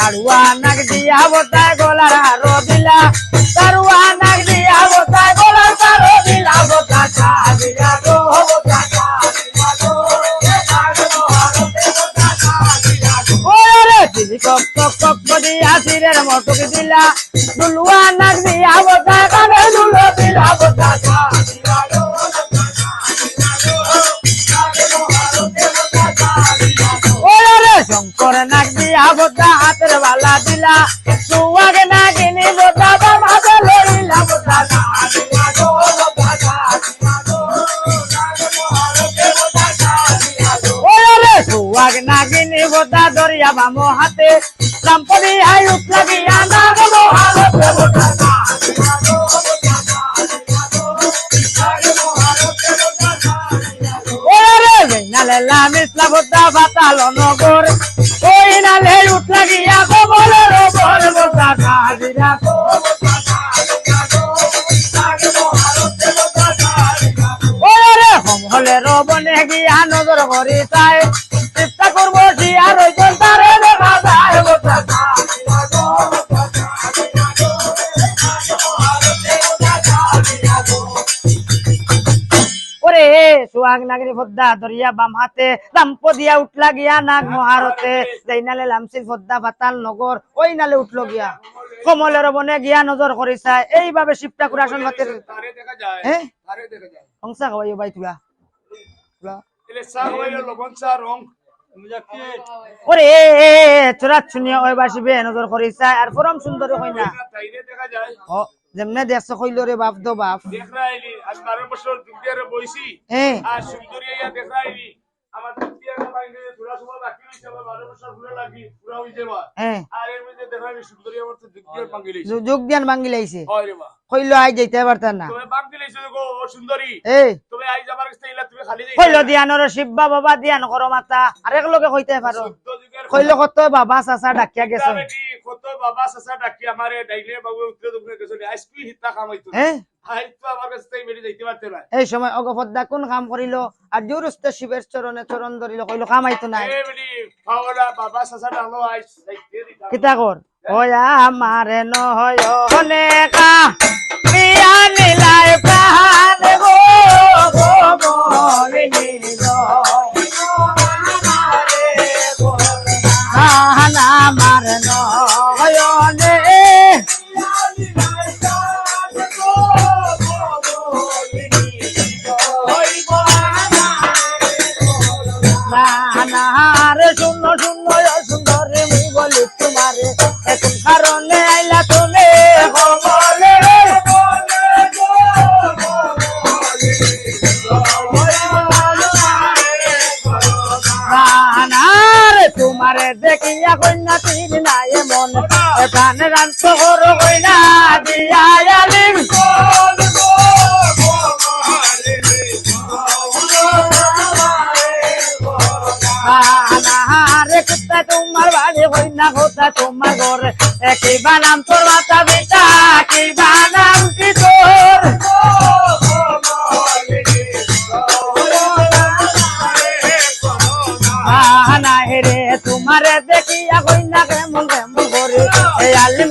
হাড়ুয়া নাক দিয়া বতায় গলার হারো দিলা তারুয়া নাক দিয়া বতায় গলার হারো দিলা বতা দিলা। দুলুয়া নাক দিয়া বতায় কানে দুলো। দিলা বতা শঙ্কর নাক দিয়া বোতা হাতের বালা দিলা। সুয়াগ নাগিনী বোতা বাবা লইলা বোতা সুয়াগ নাগিনী বোতা দরিয়া বামো হাতে। রামপরি আই উতলা গিয়া নাগ মহালতে বোতা বেনালে লামিসলা বাতাল নগর। ওই নালে উঠলা গিয়া কবল ওপর বোতা হাজিরা ওরে হম হলে রবনে গিয়া নজর করি তাই। সুহাগ নাগরি ফদ্দা দরিয়া বাম হাতে দাম্প দিয়া উঠলা গিয়া নাগ মহারতে যেই নালে লামসির ফদ্দা বাতাল নগর ওই নালে উঠল গিয়া। কমলের বনে গিয়া নজর করিছা এইভাবে শিবটা করে আসন ভাতের তারে দেখা হ্যাঁ হংসা খাওয়াই ভাই তুলা আর ফরম সুন্দর হয় না যেমনে দেখছ কইল রে বাপ বাপ। লাগি তো যু- যোগ দিয়ান ভাঙ্গি লাইছে কইল আই যাইতে পারতাম না। কইল শিব্বা বাবা দিয়ান করো মাতা। আরেক লোকে কইতে পারো। কইল কত বাবা চাচা ডাকিয়া গেছে। বাবা চাচা ডাকি আমারে ডাইলে বাবু উত্তরে দক্ষিণে গেছে আইসক্রিম হিতা কামাইতো হ্যাঁ আই আমার কাছে তাই বেটি যাইতে পারতে না এই সময় অগপদ্দা কোন কাম করিল আর জুরুস্ত শিবের চরণে চরণ ধরিল কইল কামাইতো নাই। এই বেটি পাওলা বাবা চাচা ডালো আইস যাইতে দিতা কিতা কর ওয়া আমারে ন হয় প্রিয়া নাহারে শূন্য শূন্য সুন্দর, মুই বলি তোমারে। এখন কারণে আইলা তুমি। তোমারে দেখিয়া কন্যা তীর নাই মন। প্রাণ রান্ত কইনা কোথা তোমার ঘর। একই বানাম তোর মাতা বেটা কি বানাম কি তোর? না তোমারে দেখিয়া কইনা কেমন কেমন করে। এই আলিম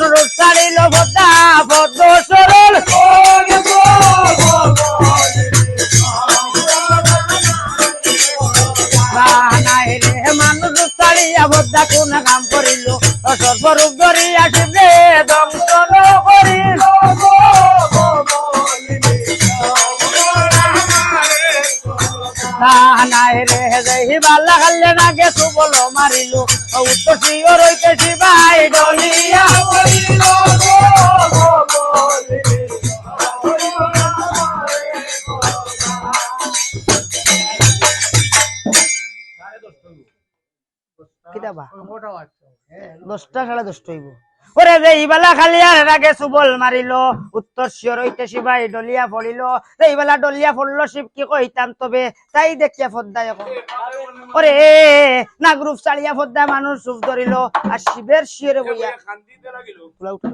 খাল্লে না গেছু বলো মারিল উত্তর সিও রইতে শিবাই ডলিয়া দশটা সাড়ে দশটা হইব। ওরে যে ইবালা খালি আর আগে সুবল মারিল উত্তর শিওর হইতে শিবাই ডলিয়া পড়িল যে ইবালা ডলিয়া পড়ল শিব কি কইতাম তবে? তাই দেখিয়া ফদ্দায় এখন ওরে না গ্রুপ চালিয়া ফদ্দা মানুষ সুপ ধরিল আর শিবের শিওরে বইয়া উঠে